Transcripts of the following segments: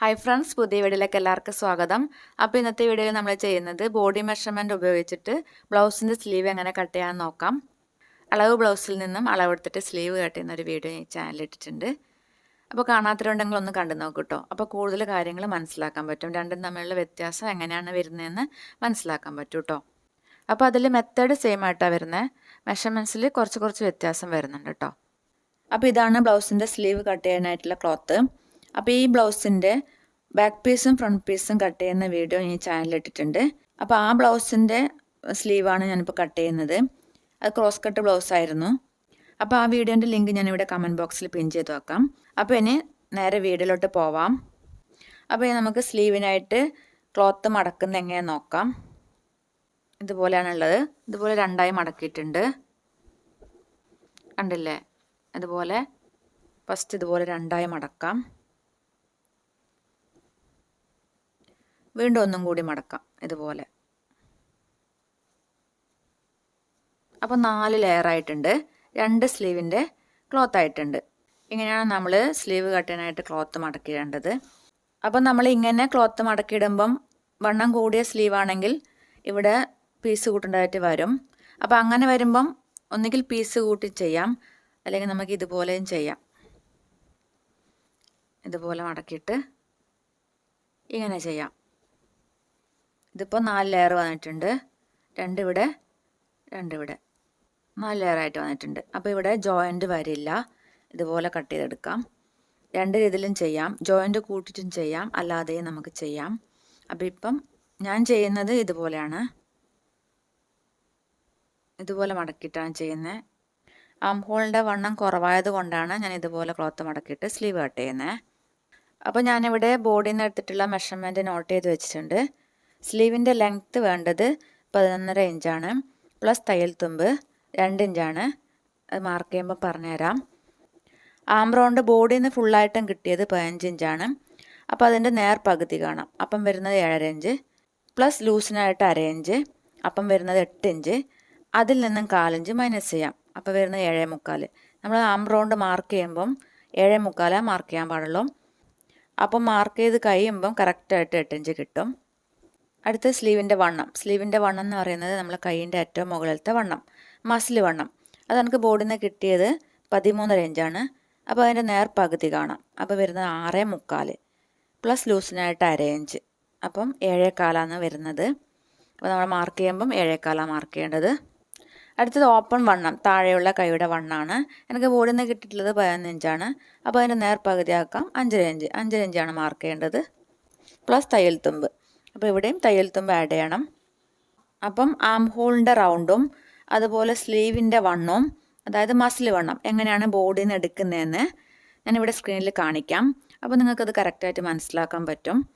Hi friends പുതിയ വീഡിയോയിലേക്ക് എല്ലാവർക്കും സ്വാഗതം. അപ്പോൾ ഇന്നത്തെ വീഡിയോയിൽ നമ്മൾ ചെയ്യുന്നത് ബോഡി മെഷർമെന്റ് ഉപയോഗിച്ചിട്ട് ബ്ലൗസിന്റെ സ്ലീവ് എങ്ങനെ കട്ട് ചെയ്യാൻ നോക്കാം. അളവ് ബ്ലൗസിൽ നിന്നും അളവെടുത്തിട്ട് സ്ലീവ് കട്ട് ചെയ്യുന്ന ഒരു വീഡിയോ ഈ ചാനലിൽ ഇട്ടിട്ടുണ്ട്. അപ്പോൾ കാണാത്തവരുണ്ടെങ്കിൽ ഒന്ന് കണ്ടു നോക്കൂ കേട്ടോ അപ്പോൾ കൂടുതൽ കാര്യങ്ങൾ മനസ്സിലാക്കാൻ പറ്റും. രണ്ടും തമ്മിലുള്ള വ്യത്യാസം എങ്ങനെയാണ് വരുന്നതെന്ന് മനസ്സിലാക്കാൻ പറ്റും കേട്ടോ അപ്പോൾ അതിൽ മെത്തേഡ് സെയിം ആയിട്ടാണ് വരുന്നത് മെഷർമെന്റ്സിൽ കുറച്ച് കുറച്ച് വ്യത്യാസം വരുന്നുണ്ട് കേട്ടോ അപ്പോൾ ഇതാണ് ബ്ലൗസിന്റെ സ്ലീവ് കട്ട് ചെയ്യാനായിട്ടുള്ള ക്ലോത്ത് അപ്പോൾ ഈ ബ്ലൗസിന്റെ ബാക്ക് പീസും ഫ്രണ്ട് പീസും കട്ട് ചെയ്യുന്ന വീഡിയോ ഈ ചാനലിൽ ഇട്ടിട്ടുണ്ട്. അപ്പോൾ ആ ബ്ലൗസിന്റെ സ്ലീവാണ് ഞാനിപ്പോൾ കട്ട് ചെയ്യുന്നത്. അത് ക്രോസ് കട്ട് ബ്ലൗസ് ആയിരുന്നു. അപ്പോൾ ആ വീഡിയോന്റെ ലിങ്ക് ഞാനിവിടെ കമന്റ് ബോക്സിൽ പിൻ ചെയ്ത് വെക്കാം. അപ്പോൾ ഇനി നേരെ വീഡിയോയിലോട്ട് പോവാം. അപ്പോൾ നമുക്ക് സ്ലീവിനായിട്ട് ക്ലോത്ത് മടക്കുന്ന എങ്ങനെ നോക്കാം. ഇതുപോലെയാണുള്ളത് ഇതുപോലെ രണ്ടായി മടക്കിയിട്ടുണ്ട്. കണ്ടില്ലേ? അതുപോലെ ഫസ്റ്റ് ഇതുപോലെ രണ്ടായി മടക്കാം. വീണ്ടും ഒന്നും കൂടി മടക്കാം ഇതുപോലെ. അപ്പോൾ നാല് ലെയർ ആയിട്ടുണ്ട്. രണ്ട് സ്ലീവിന്റെ ക്ലോത്ത് ആയിട്ടുണ്ട്. ഇങ്ങനെയാണ് നമ്മൾ സ്ലീവ് കട്ടിനായിട്ട് ക്ലോത്ത് മടക്കിയിടേണ്ടത്. അപ്പോൾ നമ്മൾ ഇങ്ങനെ ക്ലോത്ത് മടക്കിയിടുമ്പം വണ്ണം കൂടിയ സ്ലീവാണെങ്കിൽ ഇവിടെ പീസ് കൂട്ടേണ്ടതായിട്ട് വരും. അപ്പോൾ അങ്ങനെ വരുമ്പം ഒന്നുകിൽ പീസ് കൂട്ടി ചെയ്യാം. അല്ലെങ്കിൽ നമുക്ക് ഇതുപോലെയും ചെയ്യാം. ഇതുപോലെ മടക്കിയിട്ട് ഇങ്ങനെ ചെയ്യാം. ഇതിപ്പോൾ നാല് ലെയർ വന്നിട്ടുണ്ട്. രണ്ട് ഇവിടെ രണ്ട് ഇവിടെ. നാല് ലെയർ ആയിട്ട് വന്നിട്ടുണ്ട്. അപ്പോൾ ഇവിടെ ജോയിന്റ് വരില്ല. ഇതുപോലെ കട്ട് ചെയ്തെടുക്കാം. രണ്ട് രീതിയിലും ചെയ്യാം. ജോയിന്റ് കൂട്ടിയിട്ടും ചെയ്യാം. അല്ലാതെയും നമുക്ക് ചെയ്യാം. അപ്പോൾ ഇപ്പം ഞാൻ ചെയ്യുന്നത് ഇതുപോലെയാണ്. ഇതുപോലെ മടക്കിയിട്ടാണ് ചെയ്യുന്നത് ആം ഹോളിന്റെ വണ്ണം കുറവായത് കൊണ്ടാണ് ഞാൻ ഇതുപോലെ ക്ലോത്ത് മടക്കിയിട്ട് സ്ലീവ് കട്ട് ചെയ്യുന്നത് അപ്പോൾ ഞാനിവിടെ ബോഡിയിൽ നിന്ന് എടുത്തിട്ടുള്ള മെഷർമെന്റ് നോട്ട് ചെയ്ത് വെച്ചിട്ടുണ്ട്. സ്ലീവിന്റെ ലെങ്ത്ത് വേണ്ടത് പതിനൊന്നര ഇഞ്ചാണ് പ്ലസ് തയ്യൽ തുമ്പ് രണ്ട് ഇഞ്ചാണ്. അത് മാർക്ക് ചെയ്യുമ്പോൾ പറഞ്ഞുതരാം. ആം റൗണ്ട് ബോഡിയിൽ നിന്ന് ഫുള്ളായിട്ടും കിട്ടിയത് പതിനഞ്ച് ഇഞ്ചാണ്. അപ്പോൾ അതിന്റെ നേർ പകുതി കാണാം. അപ്പം വരുന്നത് ഏഴര ഇഞ്ച് പ്ലസ് ലൂസിനായിട്ട് അര ഇഞ്ച് അപ്പം വരുന്നത് എട്ട് ഇഞ്ച്. അതിൽ നിന്നും കാലഞ്ച് മൈനസ് ചെയ്യാം. അപ്പോൾ വരുന്നത് ഏഴേ മുക്കാൽ നമ്മൾ ആം റൗണ്ട് മാർക്ക് ചെയ്യുമ്പം ഏഴേ മുക്കാലാണ് മാർക്ക് ചെയ്യാൻ പാടുള്ളൂ. അപ്പം മാർക്ക് ചെയ്ത് കഴിയുമ്പം കറക്റ്റായിട്ട് എട്ട് ഇഞ്ച് കിട്ടും. അടുത്ത സ്ലീവിന്റെ വണ്ണം. സ്ലീവിന്റെ വണ്ണം എന്ന് പറയുന്നത് നമ്മൾ കൈയിന്റെ ഏറ്റവും മുകളിലത്തെ വണ്ണം. മസിൽ വണ്ണം. അത് നമുക്ക് ബോർഡിൽ നിന്ന് കിട്ടിയത് പതിമൂന്നര ഇഞ്ചാണ് അപ്പോൾ അതിന്റെ നേർ പകുതി കാണാം. അപ്പോൾ വരുന്നത് ആറ് മുക്കാൽ പ്ലസ് ലൂസിനായിട്ട് അര ഇഞ്ച് അപ്പം ഏഴേക്കാലാണ് വരുന്നത്. അപ്പോൾ നമ്മൾ മാർക്ക് ചെയ്യുമ്പം ഏഴേക്കാലാണ് മാർക്ക് ചെയ്യേണ്ടത്. അടുത്തത് ഓപ്പൺ വണ്ണം. താഴെയുള്ള കൈയുടെ വണ്ണാണ്. എനിക്ക് ബോർഡിൽ നിന്ന് കിട്ടിയിട്ടുള്ളത് പതിനൊന്ന് ഇഞ്ചാണ് അപ്പോൾ അതിന്റെ നേർ ആക്കാം അഞ്ചര ഇഞ്ച് അഞ്ചര ഇഞ്ചാണ് മാർക്ക് ചെയ്യേണ്ടത്. പ്ലസ് തയ്യൽ തുമ്പ്. അപ്പോൾ ഇവിടെയും തയ്യൽ തുമ്പ് ആഡ് ചെയ്യണം. അപ്പം ആം ഹോളിന്റെ റൗണ്ടും അതുപോലെ സ്ലീവിന്റെ വണ്ണവും അതായത് മസിൽ വണ്ണം എങ്ങനെയാണ് ബോഡിയിൽ നിന്ന് എടുക്കുന്നതെന്ന് ഞാനിവിടെ സ്ക്രീനിൽ കാണിക്കാം. അപ്പോൾ നിങ്ങൾക്കത് കറക്റ്റായിട്ട് മനസ്സിലാക്കാൻ പറ്റും.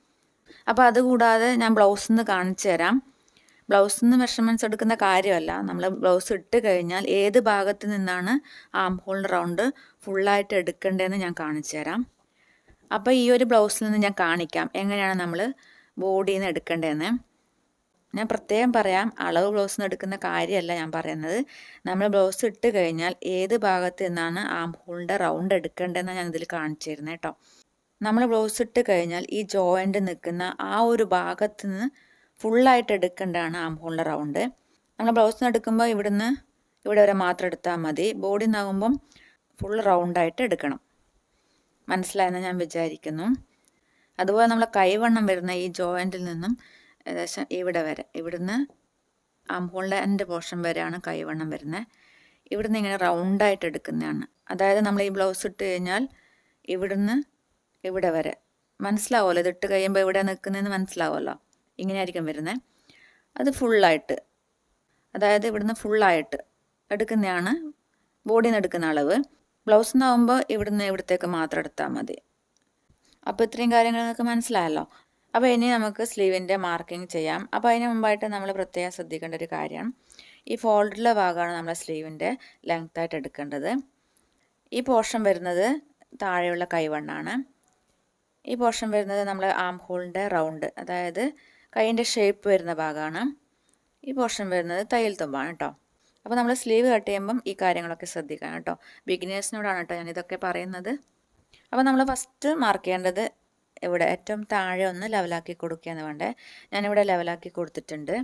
അപ്പോൾ അതുകൂടാതെ ഞാൻ ബ്ലൗസിൽ നിന്ന് കാണിച്ചു തരാം. ബ്ലൗസിൽ നിന്ന് മെഷർമെന്റ്സ് എടുക്കുന്ന കാര്യമല്ല. നമ്മൾ ബ്ലൗസ് ഇട്ട് കഴിഞ്ഞാൽ ഏത് ഭാഗത്ത് നിന്നാണ് ആം ഹോളിന്റെ റൗണ്ട് ഫുള്ളായിട്ട് എടുക്കേണ്ടതെന്ന് ഞാൻ കാണിച്ചു തരാം. അപ്പോൾ ഈ ഒരു ബ്ലൗസിൽ നിന്ന് ഞാൻ കാണിക്കാം. എങ്ങനെയാണ് നമ്മൾ ബോഡിയിൽ നിന്ന് എടുക്കേണ്ടതെന്ന് ഞാൻ പ്രത്യേകം പറയാം അളവ് ബ്ലൗസ് നിന്ന് എടുക്കുന്ന കാര്യമല്ല ഞാൻ പറയുന്നത്. നമ്മൾ ബ്ലൗസ് ഇട്ട് കഴിഞ്ഞാൽ ഏത് ഭാഗത്ത് നിന്നാണ് ആം ഹോളിന്റെ റൗണ്ട് എടുക്കേണ്ടതെന്ന് ഞാൻ ഇതിൽ കാണിച്ചു തരുന്നത് കേട്ടോ നമ്മൾ ബ്ലൗസ് ഇട്ട് കഴിഞ്ഞാൽ ഈ ജോയിന്റ് നിൽക്കുന്ന ആ ഒരു ഭാഗത്ത് നിന്ന് ഫുള്ളായിട്ട് എടുക്കേണ്ടതാണ് ആം ഹോളിന്റെ റൗണ്ട്. നമ്മൾ ബ്ലൗസ് നിന്ന് എടുക്കുമ്പോൾ ഇവിടുന്ന് ഇവിടെ വരെ മാത്രം എടുത്താൽ മതി. ബോഡി നിന്നാകുമ്പം ഫുൾ റൗണ്ടായിട്ട് എടുക്കണം. മനസ്സിലായെന്ന് ഞാൻ വിചാരിക്കുന്നു. അതുപോലെ നമ്മൾ കൈവണ്ണം വരുന്ന ഈ ജോയിന്റിൽ നിന്നും ഏകദേശം ഇവിടെ വരെ ഇവിടുന്ന് ആംഹോളിന്റെ എന്റെ പോർഷൻ വരെയാണ് കൈവണ്ണം വരുന്നത് ഇവിടുന്ന് ഇങ്ങനെ റൗണ്ടായിട്ട് എടുക്കുന്നതാണ്. അതായത് നമ്മൾ ഈ ബ്ലൗസ് ഇട്ട് കഴിഞ്ഞാൽ ഇവിടുന്ന് ഇവിടെ വരെ. മനസ്സിലാവുമല്ലോ? ഇതിട്ട് കഴിയുമ്പോൾ ഇവിടെ നിൽക്കുന്നതെന്ന് മനസ്സിലാവുമല്ലോ? ഇങ്ങനെയായിരിക്കും വരുന്നത് അത് ഫുള്ളായിട്ട് അതായത് ഇവിടുന്ന് ഫുള്ളായിട്ട് എടുക്കുന്നതാണ് ബോഡിയിൽ നിന്ന് എടുക്കുന്ന അളവ്. ബ്ലൗസ് നിന്നാവുമ്പോൾ ഇവിടുന്ന് ഇവിടത്തേക്ക് മാത്രം എടുത്താൽ മതി. അപ്പോൾ ഇത്രയും കാര്യങ്ങൾ നിങ്ങൾക്ക് മനസ്സിലായല്ലോ. അപ്പോൾ ഇനി നമുക്ക് സ്ലീവിന്റെ മാർക്കിംഗ് ചെയ്യാം. അപ്പോൾ അതിന് മുമ്പായിട്ട് നമ്മൾ പ്രത്യേകം ശ്രദ്ധിക്കേണ്ട ഒരു കാര്യം. ഈ ഫോൾഡിലെ ഭാഗമാണ് നമ്മൾ സ്ലീവിന്റെ ലെങ്ത്തായിട്ട് എടുക്കേണ്ടത്. ഈ പോർഷൻ വരുന്നത് താഴെയുള്ള കൈവണ്ണാണ്. ഈ പോർഷൻ വരുന്നത് നമ്മൾ ആം ഹോളിന്റെ റൗണ്ട് അതായത് കൈയിന്റെ ഷേപ്പ് വരുന്ന ഭാഗമാണ്. ഈ പോർഷൻ വരുന്നത് തയ്യൽ തുമ്പാണ് കേട്ടോ. അപ്പോൾ നമ്മൾ സ്ലീവ് കട്ട് ചെയ്യുമ്പം ഈ കാര്യങ്ങളൊക്കെ ശ്രദ്ധിക്കണം കേട്ടോ. ബിഗിനേഴ്സിനോടാണ് കേട്ടോ ഞാനിതൊക്കെ പറയുന്നത്. അപ്പോൾ നമ്മൾ ഫസ്റ്റ് മാർക്ക് ചെയ്യേണ്ടത് ഇവിടെ ഏറ്റവും താഴെ ഒന്ന് ലെവലാക്കി കൊടുക്കുകയാണ് വേണ്ടേ. ഞാനിവിടെ ലെവലാക്കി കൊടുത്തിട്ടുണ്ട്.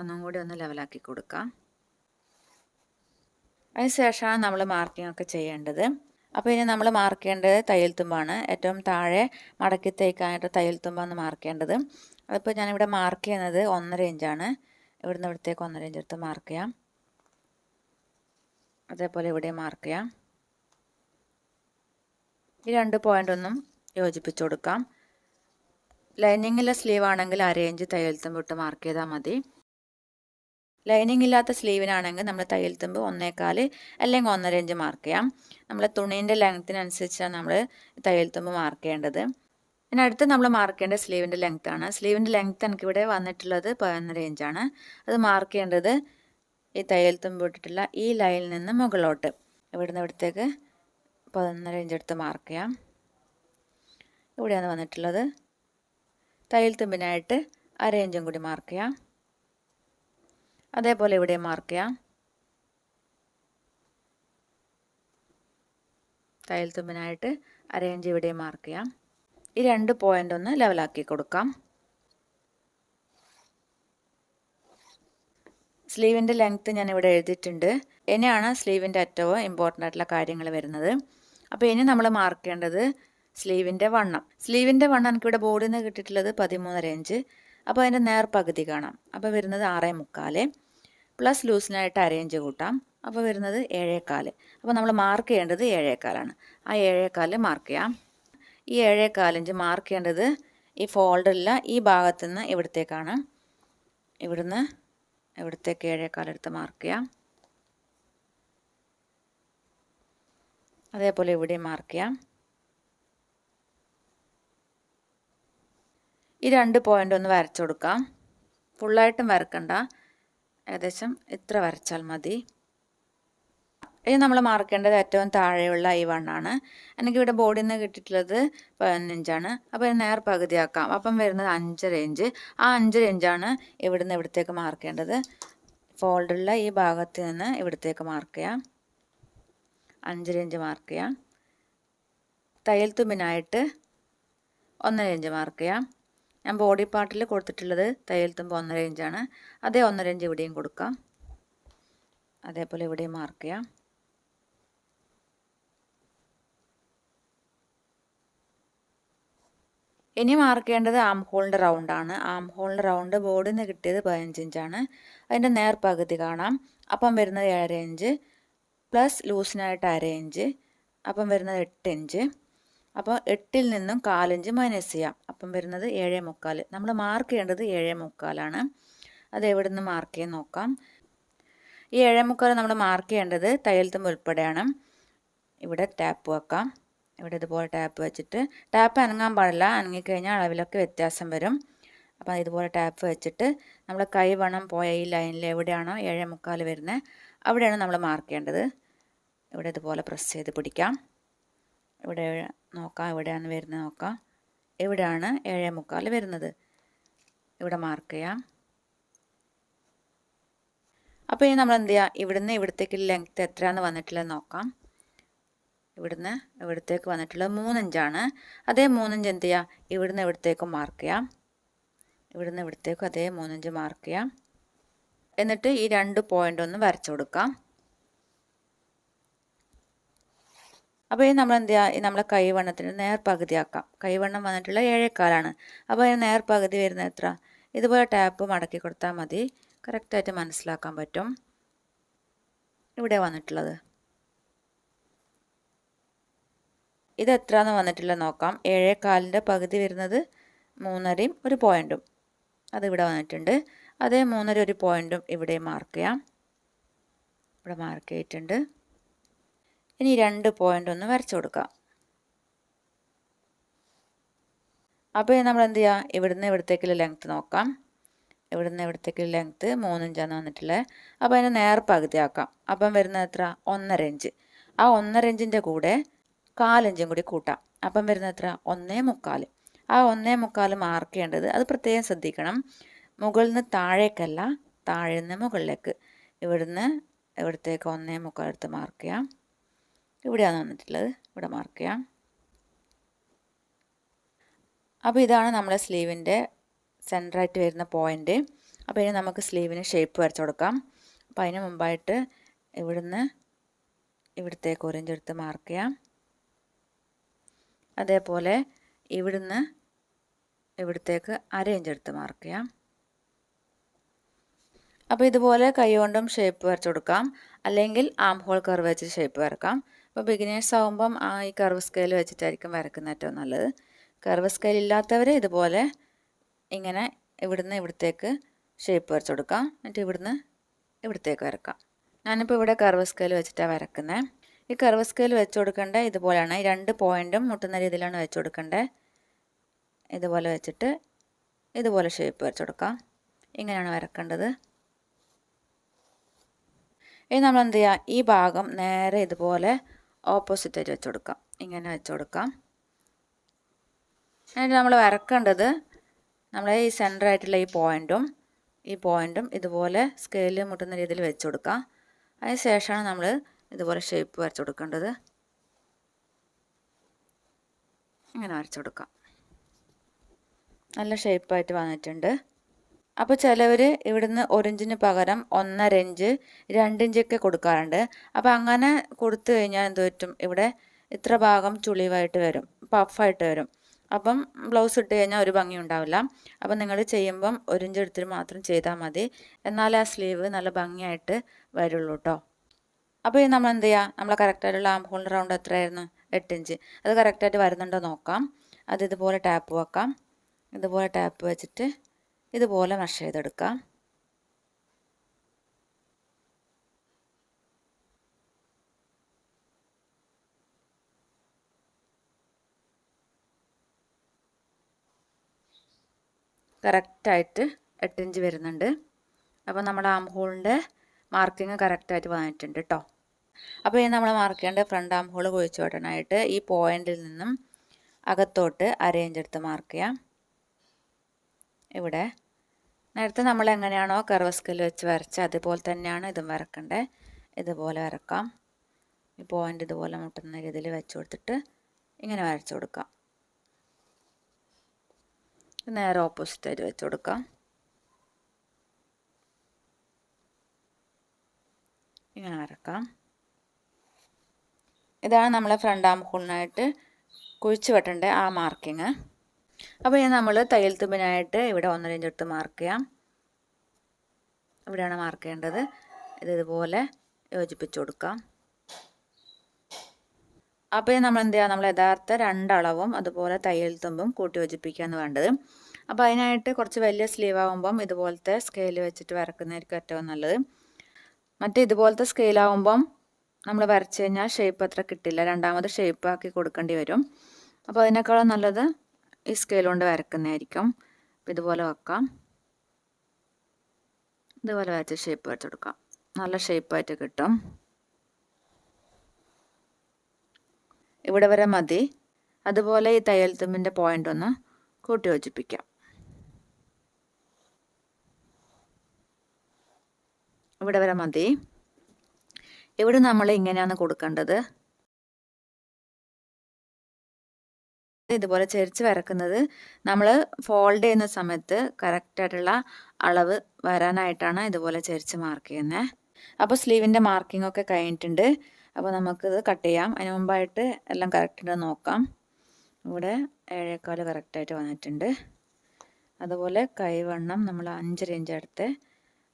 ഒന്നും കൂടി ഒന്ന് ലെവലാക്കി കൊടുക്കാം. അതിനുശേഷമാണ് നമ്മൾ മാർക്കിംഗ് ഒക്കെ ചെയ്യേണ്ടത്. അപ്പോൾ ഇനി നമ്മൾ മാർക്ക് ചെയ്യേണ്ടത് തയ്യൽ തുമ്പാണ്. ഏറ്റവും താഴെ മടക്കി തേക്കാനായിട്ട് തയ്യൽ തുമ്പാണ് മാർക്ക് ചെയ്യേണ്ടത്. അതിപ്പോൾ ഞാനിവിടെ മാർക്ക് ചെയ്യുന്നത് ഒന്നര ഇഞ്ചാണ് ഇവിടുന്ന് ഇവിടത്തേക്ക് ഒന്നര ഇഞ്ച് എടുത്ത് മാർക്ക് ചെയ്യാം. അതേപോലെ ഇവിടെ മാർക്ക് ചെയ്യാം. ഈ രണ്ട് പോയിന്റ് ഒന്നും യോജിപ്പിച്ച് കൊടുക്കാം. ലൈനിങ്ങിലെ സ്ലീവ് ആണെങ്കിൽ അര ഇഞ്ച് തയ്യൽ ഇട്ട് മാർക്ക് ചെയ്താൽ മതി. ലൈനിങ് ഇല്ലാത്ത സ്ലീവിനാണെങ്കിൽ നമ്മൾ തയ്യൽ തുമ്പ് ഒന്നേക്കാൽ അല്ലെങ്കിൽ ഒന്നര ഇഞ്ച് മാർക്ക് ചെയ്യാം. നമ്മൾ തുണീന്റെ ലെങ്ത്തിനനുസരിച്ചാണ് നമ്മൾ തയ്യൽ തുമ്പ് മാർക്ക് ചെയ്യേണ്ടത്. ഇനി അടുത്ത് നമ്മൾ മാർക്ക് ചെയ്യേണ്ട സ്ലീവിന്റെ ലെങ്ത് ആണ്. സ്ലീവിന്റെ ലെങ്ത് എനിക്കിവിടെ വന്നിട്ടുള്ളത് പതിനൊന്നര ഇഞ്ചാണ് അത് മാർക്ക് ചെയ്യേണ്ടത് ഈ തയ്യൽ തുമ്പ് ഇട്ടിട്ടുള്ള ഈ ലൈനിൽ നിന്ന് മുകളിലോട്ട്. ഇവിടുന്ന് ഇവിടത്തേക്ക് പതിനൊന്നര ഇഞ്ച് എടുത്ത് മാർക്ക് ചെയ്യാം. ഇവിടെയാണ് വന്നിട്ടുള്ളത്. തയ്യൽ തുമ്പിനായിട്ട് അര ഇഞ്ചും കൂടി മാർക്ക് ചെയ്യാം. അതേപോലെ ഇവിടെ മാർക്ക് ചെയ്യാം. തയ്യൽ തുമ്പിനായിട്ട് അര ഇഞ്ച് ഇവിടെ മാർക്ക് ചെയ്യാം. ഈ രണ്ട് പോയിന്റ് ഒന്ന് ലെവലാക്കി കൊടുക്കാം. സ്ലീവിന്റെ ലെങ്ത്ത് ഞാൻ ഇവിടെ എഴുതിയിട്ടുണ്ട്. ഇനിയാണ് സ്ലീവിന്റെ ഏറ്റവും ഇമ്പോർട്ടന്റ് ആയിട്ടുള്ള കാര്യങ്ങൾ വരുന്നത്. അപ്പോൾ ഇനി നമ്മൾ മാർക്ക് ചെയ്യേണ്ടത് സ്ലീവിന്റെ വണ്ണം. സ്ലീവിന്റെ വണ്ണം എനിക്കിവിടെ ബോർഡിൽ നിന്ന് കിട്ടിയിട്ടുള്ളത് പതിമൂന്നര ഇഞ്ച് അപ്പോൾ അതിന്റെ നേർ പകുതി കാണാം. അപ്പോൾ വരുന്നത് ആറേ മുക്കാൽ പ്ലസ് ലൂസിനായിട്ട് ഇഞ്ച് കൂട്ടാം. അപ്പോൾ വരുന്നത് ഏഴേക്കാൽ അപ്പോൾ നമ്മൾ മാർക്ക് ചെയ്യേണ്ടത് ഏഴേക്കാലാണ് ആ ഏഴേക്കാൽ മാർക്ക് ചെയ്യാം. ഈ ഏഴേക്കാലിഞ്ച് മാർക്ക് ചെയ്യേണ്ടത് ഈ ഫോൾഡറില്ല ഈ ഭാഗത്തു നിന്ന് ഇവിടത്തേക്കാണ്. ഇവിടുന്ന് ഇവിടത്തേക്ക് ഏഴേക്കാലെടുത്ത് മാർക്ക് ചെയ്യാം. അതേപോലെ ഇവിടെ മാർക്ക് ചെയ്യാം. ഈ രണ്ട് പോയിന്റ് ഒന്ന് വരച്ചു കൊടുക്കാം. ഫുള്ളായിട്ടും വരക്കണ്ട. ഏകദേശം ഇത്ര വരച്ചാൽ മതി. ഇനി നമ്മൾ മാർക്കേണ്ടത് ഏറ്റവും താഴെയുള്ള ഈ വണ്ണാണ് എനിക്കിവിടെ ബോഡിൽ നിന്ന് കിട്ടിയിട്ടുള്ളത് പതിനഞ്ചാണ് അപ്പോൾ നേർ പകുതിയാക്കാം. അപ്പം വരുന്നത് അഞ്ച് റേഞ്ച് ആ അഞ്ച് റേഞ്ചാണ് ഇവിടുന്ന് ഇവിടത്തേക്ക് മാർക്കേണ്ടത് ഫോൾഡുള്ള ഈ ഭാഗത്ത് നിന്ന് ഇവിടത്തേക്ക് മാർക്ക് ചെയ്യാം. അഞ്ചര ഇഞ്ച് മാർക്ക് ചെയ്യാം തയ്യൽ തുമ്പിനായിട്ട് ഒന്നര ഇഞ്ച് മാർക്ക് ചെയ്യാം ഞാൻ ബോഡി പാർട്ടിൽ കൊടുത്തിട്ടുള്ളത് തയ്യൽ തുമ്പ് ഒന്നര ഇഞ്ചാണ് അതേ ഒന്നര ഇഞ്ച് ഇവിടെയും കൊടുക്കാം. അതേപോലെ ഇവിടെയും മാർക്ക് ചെയ്യാം ഇനി മാർക്ക് ചെയ്യേണ്ടത് ആം ഹോളിന്റെ റൗണ്ടാണ് ആം ഹോളിന്റെ റൗണ്ട് ബോർഡിൽ നിന്ന് കിട്ടിയത് പതിനഞ്ച് ഇഞ്ചാണ് അതിന്റെ നേർ പകുതി കാണാം. അപ്പം വരുന്നത് ഏഴര ഇഞ്ച്. പ്ലസ് ലൂസിനായിട്ട് അര ഇഞ്ച് അപ്പം വരുന്നത് എട്ട് ഇഞ്ച്. അപ്പോൾ എട്ടിൽ നിന്നും കാലഞ്ച് മൈനസ് ചെയ്യാം. അപ്പം വരുന്നത് ഏഴേ മുക്കാൽ. നമ്മൾ മാർക്ക് ചെയ്യേണ്ടത് ഏഴേ മുക്കാലാണ്. അത് എവിടെ നിന്ന് മാർക്ക് ചെയ്യാൻ നോക്കാം. ഈ ഏഴേ മുക്കാൽ നമ്മൾ മാർക്ക് ചെയ്യേണ്ടത് തയ്യൽത്തും ഉൾപ്പെടെയാണ്. ഇവിടെ ടാപ്പ് വെക്കാം. ഇവിടെ ഇതുപോലെ ടാപ്പ് വെച്ചിട്ട് ടാപ്പ് അനങ്ങാൻ പാടില്ല. അനങ്ങിക്കഴിഞ്ഞാൽ അളവിലൊക്കെ വ്യത്യാസം വരും. അപ്പോൾ ഇതുപോലെ ടാപ്പ് വെച്ചിട്ട് നമ്മൾ കൈ വണം പോയ ഈ ലൈനിൽ എവിടെയാണോ ഏഴേ മുക്കാൽ വരുന്നത് അവിടെയാണ് നമ്മൾ മാർക്ക് ചെയ്യേണ്ടത്. ഇവിടെ ഇതുപോലെ പ്രസ് ചെയ്ത് പിടിക്കാം. ഇവിടെ നോക്കാം എവിടെയാണ് വരുന്നത് നോക്കാം. എവിടെയാണ് ഏഴേ മുക്കാൽ വരുന്നത്. ഇവിടെ മാർക്ക് ചെയ്യാം. അപ്പോൾ ഇനി നമ്മൾ എന്ത് ചെയ്യുക ഇവിടുന്ന് ഇവിടത്തേക്ക് ലെങ്ത്ത് എത്രയാണെന്ന് വന്നിട്ടില്ലെന്ന് നോക്കാം. ഇവിടുന്ന് ഇവിടത്തേക്ക് വന്നിട്ടുള്ളത് മൂന്നിഞ്ചാണ്. അതേ മൂന്നിഞ്ച് എന്ത് ചെയ്യുക ഇവിടുന്ന് ഇവിടത്തേക്ക് മാർക്ക് ചെയ്യാം. ഇവിടുന്ന് ഇവിടത്തേക്കും അതേ മൂന്നിഞ്ച് മാർക്ക് ചെയ്യാം. എന്നിട്ട് ഈ രണ്ട് പോയിന്റ് ഒന്ന് വരച്ചു കൊടുക്കാം. അപ്പോൾ ഇത് നമ്മൾ എന്ത് ചെയ്യുക നമ്മളെ കൈവണ്ണത്തിന് നേർ ആക്കാം കൈവണ്ണം വന്നിട്ടുള്ള ഏഴേക്കാലാണ് അപ്പോൾ അതിന് നേർ പകുതി വരുന്ന എത്ര? ഇതുപോലെ ടാപ്പ് മടക്കി കൊടുത്താൽ മതി. കറക്റ്റായിട്ട് മനസ്സിലാക്കാൻ പറ്റും. ഇവിടെ വന്നിട്ടുള്ളത്. ഇത് എത്രയാന്ന് വന്നിട്ടില്ല നോക്കാം. ഏഴേക്കാലിന്റെ പകുതി വരുന്നത് മൂന്നരയും ഒരു പോയിന്റും അതിവിടെ വന്നിട്ടുണ്ട്. അതേ മൂന്നര ഒരു പോയിന്റും ഇവിടെ മാർക്ക് ചെയ്യാം. ഇവിടെ മാർക്ക് ചെയ്തിട്ടുണ്ട്. ഇനി രണ്ട് പോയിന്റ് ഒന്ന് വരച്ചു കൊടുക്കാം. അപ്പോൾ നമ്മൾ എന്ത് ചെയ്യുക ഇവിടുന്ന് ഇവിടത്തേക്കുള്ള ലെങ്ത്ത് നോക്കാം. ഇവിടുന്ന് ഇവിടത്തേക്കുള്ള ലെങ്ത്ത് മൂന്നിഞ്ചാണ് വന്നിട്ടുള്ളത് അപ്പോൾ അതിനെ നേർ പകുതിയാക്കാം അപ്പം വരുന്നത് എത്ര? ഒന്നര ഇഞ്ച്. ആ ഒന്നര ഇഞ്ചിന്റെ കൂടെ കാലിഞ്ചും കൂടി കൂട്ടാം. അപ്പം വരുന്നത് എത്ര? ഒന്നേ മുക്കാൽ. ആ ഒന്നേ മുക്കാൽ മാർക്ക് ചെയ്യേണ്ടത് അത് പ്രത്യേകം ശ്രദ്ധിക്കണം. മുകളിൽ നിന്ന് താഴേക്കല്ല താഴെ നിന്ന് മുകളിലേക്ക്. ഇവിടുന്ന് ഇവിടത്തേക്ക് ഒന്നേ മുക്കാൽ എടുത്ത് മാർക്ക് ചെയ്യാം. ഇവിടെയാണ് വന്നിട്ടുള്ളത് ഇവിടെ മാർക്ക് ചെയ്യാം. അപ്പോൾ ഇതാണ് നമ്മുടെ സ്ലീവിന്റെ സെന്ററായിട്ട് വരുന്ന പോയിന്റ് അപ്പോൾ ഇനി നമുക്ക് സ്ലീവിന് ഷേപ്പ് വരച്ചു കൊടുക്കാം. അപ്പോൾ അതിന് മുമ്പായിട്ട് ഇവിടുന്ന് ഇവിടുത്തെ കുറിഞ്ചെടുത്ത് മാർക്ക് ചെയ്യാം. അതേപോലെ ഇവിടുന്ന് ഇവിടത്തേക്ക് അര ഇഞ്ചെടുത്ത് മാർക്ക് ചെയ്യാം. അപ്പോൾ ഇതുപോലെ കൈ കൊണ്ടും ഷേപ്പ് വരച്ചു കൊടുക്കാം. അല്ലെങ്കിൽ ആം ഹോൾ കർവ് വെച്ച് ഷേപ്പ് വരക്കാം. അപ്പോൾ ബിഗിനേഴ്സ് ആകുമ്പം ആ ഈ കർവ് സ്കെയിൽ വെച്ചിട്ടായിരിക്കും വരക്കുന്ന ഏറ്റവും നല്ലത്. കർവ് സ്കെയിൽ ഇല്ലാത്തവർ ഇതുപോലെ ഇങ്ങനെ ഇവിടുന്ന് ഇവിടത്തേക്ക് ഷേപ്പ് വരച്ചു കൊടുക്കാം. എന്നിട്ട് ഇവിടുന്ന് ഇവിടത്തേക്ക് വരക്കാം. ഞാനിപ്പോൾ ഇവിടെ കർവ് സ്കെയിൽ വെച്ചിട്ടാണ് വരക്കുന്നത് ഈ കർവ് സ്കെയിൽ വെച്ച് കൊടുക്കേണ്ട ഇതുപോലെയാണ്. ഈ രണ്ട് പോയിന്റും മുട്ടുന്ന രീതിയിലാണ് വെച്ച് കൊടുക്കേണ്ടത്. ഇതുപോലെ വെച്ചിട്ട് ഇതുപോലെ ഷേപ്പ് വരച്ചു കൊടുക്കാം. ഇങ്ങനെയാണ് വരക്കേണ്ടത്. ഇനി നമ്മൾ എന്ത് ചെയ്യുക ഈ ഭാഗം നേരെ ഇതുപോലെ ഓപ്പോസിറ്റ് ആയിട്ട് വെച്ച് കൊടുക്കാം. ഇങ്ങനെ വെച്ച് കൊടുക്കാം. എന്നിട്ട് നമ്മൾ വരക്കേണ്ടത് നമ്മളെ ഈ സെന്റർ ആയിട്ടുള്ള ഈ പോയിന്റും ഈ പോയിന്റും ഇതുപോലെ സ്കെയിലിൽ മുട്ടുന്ന രീതിയിൽ വെച്ച് കൊടുക്കാം അതിന് ശേഷമാണ് നമ്മൾ ഇതുപോലെ ഷേപ്പ് വരച്ച് കൊടുക്കേണ്ടത്. ഇങ്ങനെ വരച്ച് കൊടുക്കാം. നല്ല ഷേപ്പായിട്ട് വന്നിട്ടുണ്ട്. അപ്പോൾ ചിലവർ ഇവിടുന്ന് ഒരിഞ്ചിന് പകരം ഒന്നര ഇഞ്ച് രണ്ടിഞ്ചൊക്കെ കൊടുക്കാറുണ്ട്. അപ്പോൾ അങ്ങനെ കൊടുത്തു കഴിഞ്ഞാൽ എന്ത് പറ്റും? ഇവിടെ ഇത്ര ഭാഗം ചുളിവായിട്ട് വരും പഫായിട്ട് വരും. അപ്പം ബ്ലൗസ് ഇട്ട് കഴിഞ്ഞാൽ ഒരു ഭംഗി ഉണ്ടാവില്ല. അപ്പം നിങ്ങൾ ചെയ്യുമ്പം ഒരിഞ്ച് എടുത്തിട്ട് മാത്രം ചെയ്താൽ മതി. എന്നാലേ ആ സ്ലീവ് നല്ല ഭംഗിയായിട്ട് വരുള്ളൂ കേട്ടോ അപ്പോൾ ഇത് നമ്മൾ എന്ത് ചെയ്യുക നമ്മൾ കറക്റ്റായിട്ടുള്ള ആം ഹോൾ റൗണ്ട് എത്രയായിരുന്നു? എട്ട് ഇഞ്ച്. അത് കറക്റ്റായിട്ട് വരുന്നുണ്ടോ നോക്കാം. അത് ഇതുപോലെ ടാപ്പ് വെക്കാം. ഇതുപോലെ ടാപ്പ് വെച്ചിട്ട് ഇതുപോലെ മെഷർ ചെയ്തെടുക്കാം. കറക്റ്റായിട്ട് എട്ട് ഇഞ്ച് വരുന്നുണ്ട്. അപ്പോൾ നമ്മുടെ ആം ഹോളിന്റെ മാർക്കിങ് കറക്റ്റായിട്ട് വന്നിട്ടുണ്ട് കേട്ടോ അപ്പോൾ ഇനി നമ്മൾ മാർക്ക് ചെയ്യേണ്ട ഫ്രണ്ട് ആം ഹോൾ കുഴിച്ചു വിടാനായിട്ട് ഈ പോയിന്റിൽ നിന്നും അകത്തോട്ട് അരയിഞ്ച് എടുത്ത് മാർക്ക് ചെയ്യാം. ഇവിടെ നേരത്തെ നമ്മൾ എങ്ങനെയാണോ കർവ് സ്കെയിൽ വെച്ച് വരച്ച അതുപോലെ തന്നെയാണ് ഇതും വരക്കണ്ടേ? ഇതുപോലെ വരക്കാം. ഈ പോയിന്റ് ഇതുപോലെ മുട്ടുന്ന രീതിയിൽ വെച്ച് കൊടുത്തിട്ട് ഇങ്ങനെ വരച്ചു കൊടുക്കാം. നേരെ ഓപ്പോസിറ്റ് ആയിട്ട് വെച്ച് കൊടുക്കാം. ഇങ്ങനെ വരക്കാം. ഇതാണ് നമ്മളെ ഫ്രണ്ട് ആം ഹോളിനായിട്ട് കുഴിച്ചു വെട്ടേണ്ട ആ മാർക്കിങ് അപ്പോൾ ഇനി നമ്മൾ തയ്യൽ തുമ്പിനായിട്ട് ഇവിടെ ഒന്നര ഇഞ്ച് എടുത്ത് മാർക്ക് ചെയ്യാം. ഇവിടെയാണ് മാർക്ക് ചെയ്യേണ്ടത്. ഇത് ഇതുപോലെ യോജിപ്പിച്ച് കൊടുക്കാം. അപ്പോൾ നമ്മൾ എന്ത് ചെയ്യുക നമ്മൾ യഥാർത്ഥ രണ്ടളവും അതുപോലെ തയ്യൽ തുമ്പും കൂട്ടി യോജിപ്പിക്കുകയാണ് വേണ്ടത്. അപ്പോൾ അതിനായിട്ട് കുറച്ച് വലിയ സ്ലീവ് ആകുമ്പം ഇതുപോലത്തെ സ്കെയിൽ വെച്ചിട്ട് വരക്കുന്നതായിരിക്കും ഏറ്റവും നല്ലത്. മറ്റേ ഇതുപോലത്തെ സ്കെയിലാവുമ്പം നമ്മൾ വരച്ച് കഴിഞ്ഞാൽ ഷേപ്പ് അത്ര കിട്ടില്ല. രണ്ടാമത് ഷേപ്പ് ആക്കി കൊടുക്കേണ്ടി വരും. അപ്പോൾ അതിനേക്കാളും നല്ലത് ഈ സ്കെയിൽ കൊണ്ട് വരക്കുന്നതായിരിക്കും. അപ്പം ഇതുപോലെ വെക്കാം. ഇതുപോലെ വരച്ച് ഷേപ്പ് വരച്ചെടുക്കാം. നല്ല ഷേപ്പായിട്ട് കിട്ടും. ഇവിടെ വരെ മതി. അതുപോലെ ഈ തയ്യൽ തുമ്പിന്റെ പോയിന്റ് ഒന്ന് കൂട്ടി യോജിപ്പിക്കാം. ഇവിടെ വരെ മതി. ഇവിടെ നമ്മൾ ഇങ്ങനെയാണ് കൊടുക്കേണ്ടത്. ഇതുപോലെ ചരിച്ച് വരക്കുന്നത്. നമ്മൾ ഫോൾഡ് ചെയ്യുന്ന സമയത്ത് കറക്റ്റായിട്ടുള്ള അളവ് വരാനായിട്ടാണ് ഇതുപോലെ ചരിച്ച് മാർക്ക് ചെയ്യുന്നത് അപ്പോൾ സ്ലീവിന്റെ മാർക്കിംഗ് ഒക്കെ കഴിഞ്ഞിട്ടുണ്ട്. അപ്പോൾ നമുക്കിത് കട്ട് ചെയ്യാം. അതിന് മുമ്പായിട്ട് എല്ലാം കറക്റ്റായിട്ട് നോക്കാം. ഇവിടെ ഏഴേക്കാൽ കറക്റ്റായിട്ട് വന്നിട്ടുണ്ട്. അതുപോലെ കൈവണ്ണം നമ്മൾ അഞ്ചര ഇഞ്ച് എടുത്ത്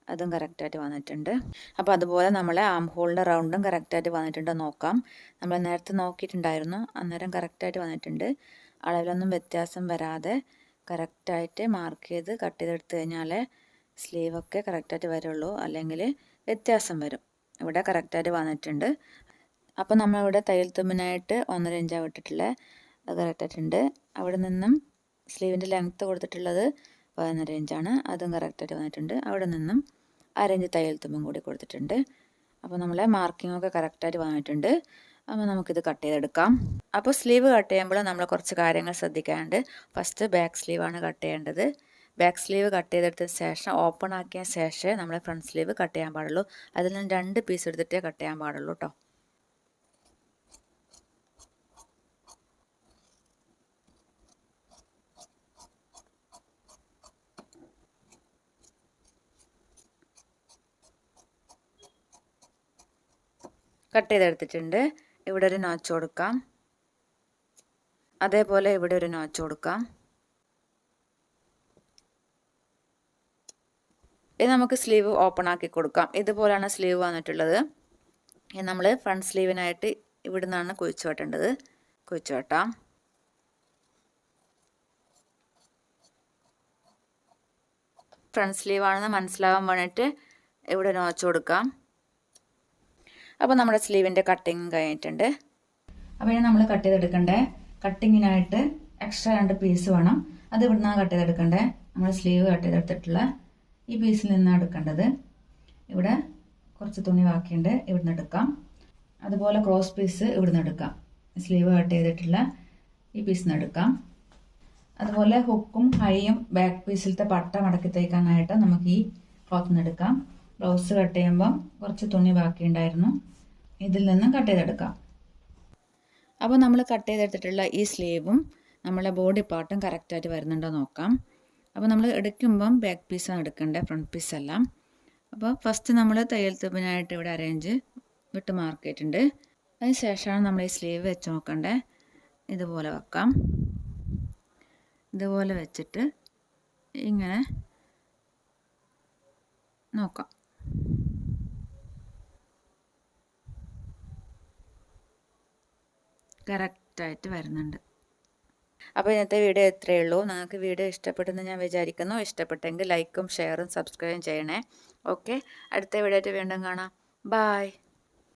അതും കറക്റ്റായിട്ട് വന്നിട്ടുണ്ട്. അപ്പോൾ അതുപോലെ നമ്മൾ ആം ഹോളിന്റെ റൗണ്ടും കറക്റ്റായിട്ട് വന്നിട്ടുണ്ടോ. നോക്കാം. നമ്മൾ നേരത്തെ നോക്കിയിട്ടുണ്ടായിരുന്നു. അന്നേരം കറക്റ്റായിട്ട് വന്നിട്ടുണ്ട്. അളവിലൊന്നും വ്യത്യാസം വരാതെ കറക്റ്റായിട്ട് മാർക്ക് ചെയ്ത് കട്ട് ചെയ്തെടുത്ത് കഴിഞ്ഞാൽ സ്ലീവൊക്കെ കറക്റ്റായിട്ട് വരുള്ളൂ. അല്ലെങ്കിൽ വ്യത്യാസം വരും. ഇവിടെ കറക്റ്റായിട്ട് വന്നിട്ടുണ്ട്. അപ്പോൾ നമ്മളിവിടെ തയ്യൽ തുമ്പിനായിട്ട് ഒന്നര ഇഞ്ചാണ് വിട്ടിട്ടുള്ളത് അത് കറക്റ്റായിട്ടുണ്ട് അവിടെ നിന്നും സ്ലീവിന്റെ ലെങ്ത്ത് കൊടുത്തിട്ടുള്ളത് പതിനൊന്നര ഇഞ്ചാണ് അതും കറക്റ്റായിട്ട് വന്നിട്ടുണ്ട്. അവിടെ നിന്നും അരഞ്ച് തയ്യൽ തുമ്പും കൂടി കൊടുത്തിട്ടുണ്ട്. അപ്പോൾ നമ്മളെ മാർക്കിങ്ങൊക്കെ കറക്റ്റായിട്ട് വന്നിട്ടുണ്ട്. അപ്പോൾ നമുക്കിത് കട്ട് ചെയ്തെടുക്കാം. അപ്പോൾ സ്ലീവ് കട്ട് ചെയ്യുമ്പോൾ നമ്മൾ കുറച്ച് കാര്യങ്ങൾ ശ്രദ്ധിക്കാനുണ്ട്. ഫസ്റ്റ് ബാക്ക് സ്ലീവാണ് കട്ട് ചെയ്യേണ്ടത്. ബാക്ക് സ്ലീവ് കട്ട് ചെയ്തെടുത്ത ശേഷം ഓപ്പൺ ആക്കിയ ശേഷം നമ്മൾ ഫ്രണ്ട് സ്ലീവ് കട്ട് ചെയ്യാൻ പാടുള്ളൂ. അതിൽ നിന്ന് രണ്ട് പീസ് എടുത്തിട്ടേ കട്ട് ചെയ്യാൻ പാടുള്ളൂ കേട്ടോ കട്ട് ചെയ്തെടുത്തിട്ടുണ്ട്. ഇവിടെ ഒരു നോച്ച് കൊടുക്കാം. അതേപോലെ ഇവിടെ ഒരു നോച്ച് കൊടുക്കാം. ഇത് നമുക്ക് സ്ലീവ് ഓപ്പൺ ആക്കി കൊടുക്കാം. ഇതുപോലെയാണ് സ്ലീവ് വന്നിട്ടുള്ളത്. ഇനി നമ്മൾ ഫ്രണ്ട് സ്ലീവിനായിട്ട് ഇവിടെ നിന്നാണ് കുഴിച്ചു വെട്ടേണ്ടത്. കുഴിച്ചു വെട്ടാം. ഫ്രണ്ട് സ്ലീവാണെന്ന് മനസ്സിലാവാൻ വേണ്ടിയിട്ട് ഇവിടെ നോച്ച് കൊടുക്കാം. അപ്പോൾ നമ്മുടെ സ്ലീവിന്റെ കട്ടിങ് കഴിഞ്ഞിട്ടുണ്ട്. അപ്പോൾ ഇനി നമ്മൾ കട്ട് ചെയ്തെടുക്കണ്ടേ? കട്ടിങ്ങിനായിട്ട് എക്സ്ട്രാ രണ്ട് പീസ് വേണം. അത് ഇവിടെ നിന്നാണ് കട്ട് ചെയ്തെടുക്കണ്ടേ? നമ്മൾ സ്ലീവ് കട്ട് ചെയ്തെടുത്തിട്ടുള്ള ഈ പീസിൽ നിന്നാണ് എടുക്കേണ്ടത്. ഇവിടെ കുറച്ച് തുണി ബാക്കിയുണ്ട്. ഇവിടുന്ന് എടുക്കാം. അതുപോലെ ക്രോസ് പീസ് ഇവിടുന്ന് എടുക്കാം. സ്ലീവ് കട്ട് ചെയ്തിട്ടുള്ള ഈ പീസിൽ നിന്ന് എടുക്കാം. അതുപോലെ ഹുക്കും ഹൈയും ബാക്ക് പീസിലത്തെ പട്ട മടക്കി തയ്ക്കാനായിട്ട് നമുക്ക് ഈ ക്ലോത്തിൽ നിന്ന് എടുക്കാം. ബ്ലൗസ് കട്ട് ചെയ്യുമ്പം കുറച്ച് തുണി ബാക്കിയുണ്ടായിരുന്നു. ഇതിൽ നിന്നും കട്ട് ചെയ്തെടുക്കാം. അപ്പോൾ നമ്മൾ കട്ട് ചെയ്തെടുത്തിട്ടുള്ള ഈ സ്ലീവും നമ്മളെ ബോഡി പാർട്ടും കറക്റ്റായിട്ട് വരുന്നുണ്ടോ നോക്കാം. അപ്പോൾ നമ്മൾ എടുക്കുമ്പം ബാക്ക് പീസാണ് എടുക്കേണ്ടത് ഫ്രണ്ട് പീസ് എല്ലാം അപ്പോൾ ഫസ്റ്റ് നമ്മൾ തയ്യൽ തുമ്പിനായിട്ട് ഇവിടെ അറേഞ്ച് വിട്ട് മാർക്ക് അതിന് ശേഷമാണ് നമ്മൾ ഈ സ്ലീവ് വെച്ച് നോക്കേണ്ടത് ഇതുപോലെ വെക്കാം. ഇതുപോലെ വെച്ചിട്ട് ഇങ്ങനെ നോക്കാം. കറക്റ്റായിട്ട് വരുന്നുണ്ട്. അപ്പോൾ ഇന്നത്തെ വീഡിയോ ഇത്രയേ ഉള്ളൂ. നിങ്ങൾക്ക് വീഡിയോ ഇഷ്ടപ്പെട്ടെന്ന് ഞാൻ വിചാരിക്കുന്നു. ഇഷ്ടപ്പെട്ടെങ്കിൽ ലൈക്കും ഷെയറും സബ്സ്ക്രൈബും ചെയ്യണേ. ഓക്കെ. അടുത്ത വീഡിയോ ആയിട്ട് വീണ്ടും കാണാം. ബായ്.